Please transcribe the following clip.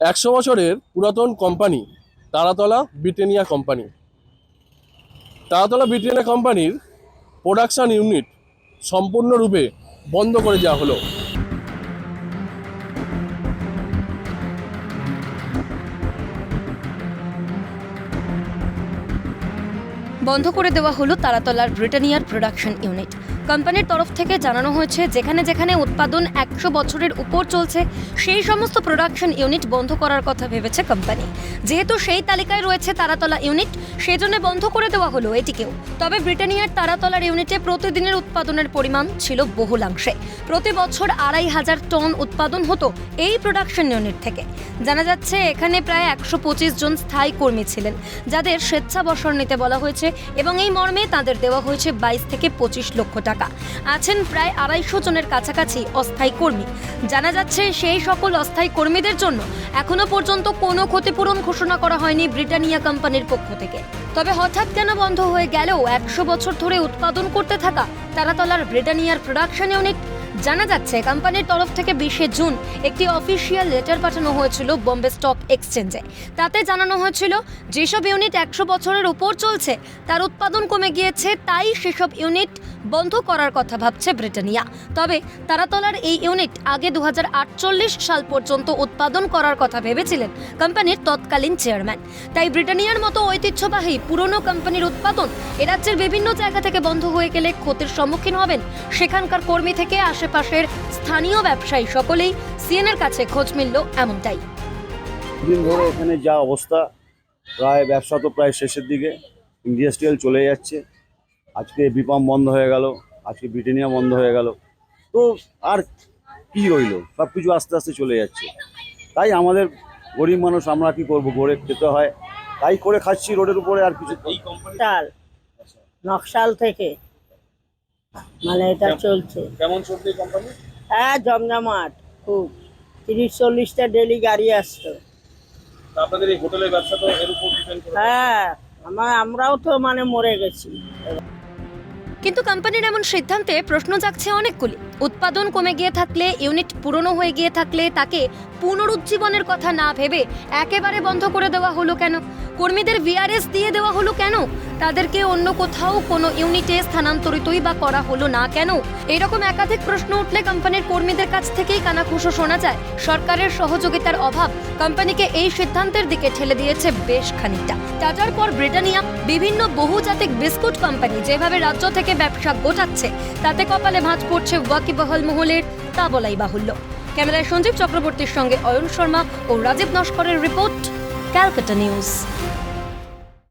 একশো বছরের পুরাতন company, Taratala Britannia company. Taratala Britannia কোম্পানির প্রোডাকশান ইউনিট সম্পূর্ণরূপে বন্ধ করে দেওয়া হলো। বন্ধ করে দেওয়া হলো তারাতলার ব্রিটানিয়ার প্রোডাকশন ইউনিট। কোম্পানির তরফ থেকে জানানো হয়েছে, যেখানে যেখানে উৎপাদন একশো বছরের উপর চলছে, সেই সমস্ত প্রোডাকশন ইউনিট বন্ধ করার কথা ভেবেছে কোম্পানি। যেহেতু সেই তালিকায় রয়েছে তারাতলা ইউনিট, সেজন্য বন্ধ করে দেওয়া হলো এটিকেও। তবে ব্রিটানিয়ার তারাতলার ইউনিটে প্রতিদিনের উৎপাদনের পরিমাণ ছিল বহুলাংশে। প্রতি বছর আড়াই হাজার টন উৎপাদন হতো এই প্রোডাকশন ইউনিট থেকে। জানা যাচ্ছে, এখানে প্রায় একশো পঁচিশ জন স্থায়ী কর্মী ছিলেন, যাদের স্বেচ্ছাবসর নিতে বলা হয়েছে এবং এই মর্মে তাদের দেওয়া হয়েছে বাইশ থেকে পঁচিশ লক্ষ টাকা। আছেন প্রায় আড়াইশো জনের কাছাকাছি অস্থায়ী কর্মী। জানা যাচ্ছে সেই সকল অস্থায়ী কর্মীদের জন্য এখনও পর্যন্ত কোনো ক্ষতিপূরণ ঘোষণা করা হয়নি ব্রিটানিয়া কোম্পানির পক্ষ থেকে। তবে হঠাৎ কেন বন্ধ হয়ে গেলেও একশো বছর ধরে উৎপাদন করতে থাকা তারাতলার ব্রিটানিয়ার প্রোডাকশন ইউনিট জানা যাচ্ছে, কোম্পানির তরফ থেকে বিশে জুন একটি অফিসিয়াল লেটার পাঠানো হয়েছিল বোম্বে স্টক এক্সচেঞ্জে। তাতে জানানো হয়েছিল, যেসব ইউনিট একশো বছরের উপর চলছে, তার উৎপাদন কমে গিয়েছে, তাই সেসব ইউনিট বন্ধ করার কথা ভাবছে ব্রিটানিয়া। তবে তারাতলার এই ইউনিট আগে দু হাজার আটচল্লিশ সাল পর্যন্ত উৎপাদন করার কথা ভেবেছিলেন কোম্পানির তৎকালীন চেয়ারম্যান। তাই ব্রিটানিয়ার মতো ঐতিহ্যবাহী পুরনো কোম্পানির উৎপাদন এ রাজ্যের বিভিন্ন জায়গা থেকে বন্ধ হয়ে গেলে ক্ষতির সম্মুখীন হবেন সেখানকার কর্মী থেকে আশেপাশের স্থানীয় ব্যবসায়ী সকলেই সিএনের কাছে খোঁজ মিলল এমনটাই। দিন ধরে এখানে যা অবস্থা প্রায় ব্যবসা তো প্রায় শেষের দিকে ইন্ডাস্ট্রিয়াল চলে যাচ্ছে। আজকে বিপাম বন্ধ হয়ে গেল আজকে ব্রিটেনিয়া বন্ধ হয়ে গেল। তো আর কি রইল? সব কিছু আস্তে আস্তে চলে যাচ্ছে। তাই আমাদের গরিব মানুষ আমরা কি করব? গড়ে খেতে হয়। তাই করে খাচ্ছি রোডের উপরে আর কিছু নকশাল থেকে। মানে এটা চলছে। কেমন চলছে কোম্পানি হ্যাঁ জমজমাট খুব। তিরিশ চল্লিশটা ডেলি গাড়ি আসতো। আপনাদের এই হোটেলের ব্যবসা তো এর উপর ডিপেন্ড হ্যাঁ আমার আমরাও তো মানে মরে গেছি। কিন্তু কোম্পানির এমন সিদ্ধান্তে প্রশ্ন জাগছে অনেকগুলি। উৎপাদন কমে গিয়ে থাকলে ইউনিট পুরনো হয়ে গিয়ে থাকলে তাকে পুনরুজ্জীবনের কথা না ভেবে একেবারে বন্ধ করে দেওয়া হলো কেন? কর্মীদের ভিআরএস দিয়ে দেওয়া হলো কেন? তাদেরকে অন্য কোথাও কোনো ইউনিটে স্থানান্তরিতই বা করা হলো না কেন? এরকম একাধিক প্রশ্ন উঠলে কোম্পানির কর্মীদের কাছ থেকেই কানাঘুষো শোনা যায়। সরকারের সহযোগিতার অভাব কোম্পানিকে এই সিদ্ধান্তের দিকে ঠেলে দিয়েছে বেশ খানিকটা। টাটার পর ব্রিটানিয়া বিভিন্ন বহুজাতিক বিস্কুট কোম্পানি যেভাবে রাজ্য থেকে ব্যবসা গোটাচ্ছে, তাতে কপালে ভাঁজ পড়ছে ওয়াকিবহল মহলের তা বলাই বাহুল্য। ক্যামেরায় সঞ্জীব চক্রবর্তীর সঙ্গে অয়ন শর্মা ও রাজীব নস্করের রিপোর্ট ক্যালকাটা নিউজ।